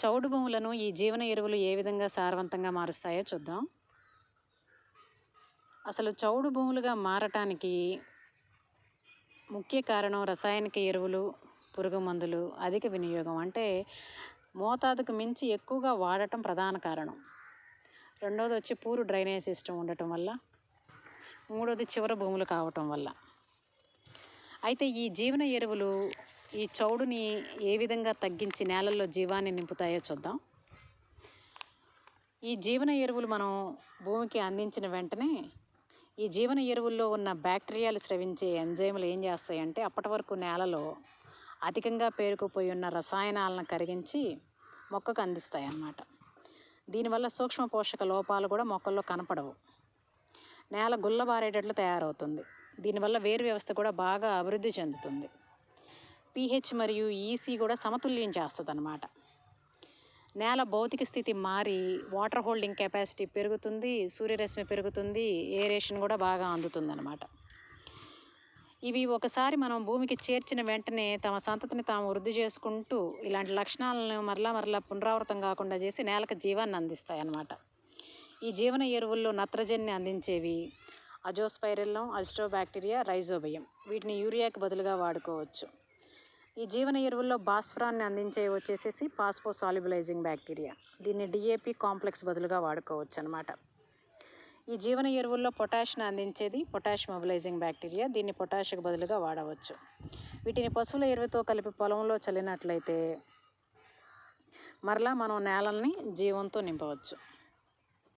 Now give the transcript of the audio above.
చౌడు భూములను ఈ జీవన ఎరువులు ఏ విధంగా సారవంతంగా మారుస్తాయో చూద్దాం. అసలు చౌడు భూములుగా మారటానికి ముఖ్య కారణం రసాయనిక ఎరువులు పురుగు మందులు అధిక వినియోగం అంటే మోతాదుకు మించి ఎక్కువగా వాడటం ప్రధాన కారణం. రెండవది వచ్చి పూరు డ్రైనేజ్ సిస్టమ్ ఉండటం వల్ల మూడోది చివర భూములు కావటం వల్ల. అయితే ఈ జీవన ఎరువులు ఈ చౌడుని ఏ విధంగా తగ్గించి నేలల్లో జీవాన్ని నింపుతాయో చూద్దాం. ఈ జీవన ఎరువులు మనం భూమికి అందించిన వెంటనే ఈ జీవన ఎరువుల్లో ఉన్న బ్యాక్టీరియాలు స్రవించే ఎంజైములు ఏం చేస్తాయంటే అప్పటి వరకు నేలలో అధికంగా పేరుకుపోయి ఉన్న రసాయనాలను కరిగించి మొక్కకు అందిస్తాయి అన్నమాట దీనివల్ల సూక్ష్మ పోషక లోపాలు కూడా మొక్కల్లో కనపడవు. నేల గుల్లబారేటట్లు తయారవుతుంది. దీనివల్ల వేరు వ్యవస్థ కూడా బాగా అభివృద్ధి చెందుతుంది. పీహెచ్ మరియు ఈసీ కూడా సమతుల్యం చేస్తుంది అనమాట నేల భౌతిక స్థితి మారి వాటర్ హోల్డింగ్ కెపాసిటీ పెరుగుతుంది సూర్యరశ్మి పెరుగుతుంది ఏరేషన్ కూడా బాగా అందుతుంది అనమాట ఇవి ఒకసారి మనం భూమికి చేర్చిన వెంటనే తమ సంతతిని తాము వృద్ధి చేసుకుంటూ ఇలాంటి లక్షణాలను మరలా మరలా పునరావృతం కాకుండా చేసి నేలకు జీవాన్ని అందిస్తాయి అన్నమాట ఈ జీవన ఎరువుల్లో నత్రజనిని అందించేవి అజోస్పైరిల్లం అజిటోబ్యాక్టీరియా రైజోబియం. వీటిని యూరియాకి బదులుగా వాడుకోవచ్చు. ఈ జీవన ఎరువుల్లో భాస్వరాన్ని అందించే వచ్చేసేసి పాస్పో సాల్యుబలైజింగ్ బ్యాక్టీరియా. దీన్ని డిఏపి కాంప్లెక్స్ బదులుగా వాడుకోవచ్చు అనమాట ఈ జీవన ఎరువుల్లో పొటాష్ని అందించేది పొటాష్ మొబిలైజింగ్ బ్యాక్టీరియా. దీన్ని పొటాష్కు బదులుగా వాడవచ్చు. వీటిని పశువుల ఎరువుతో కలిపి పొలంలో చల్లినట్లయితే మరలా మనం నేలల్ని జీవంతో నింపవచ్చు.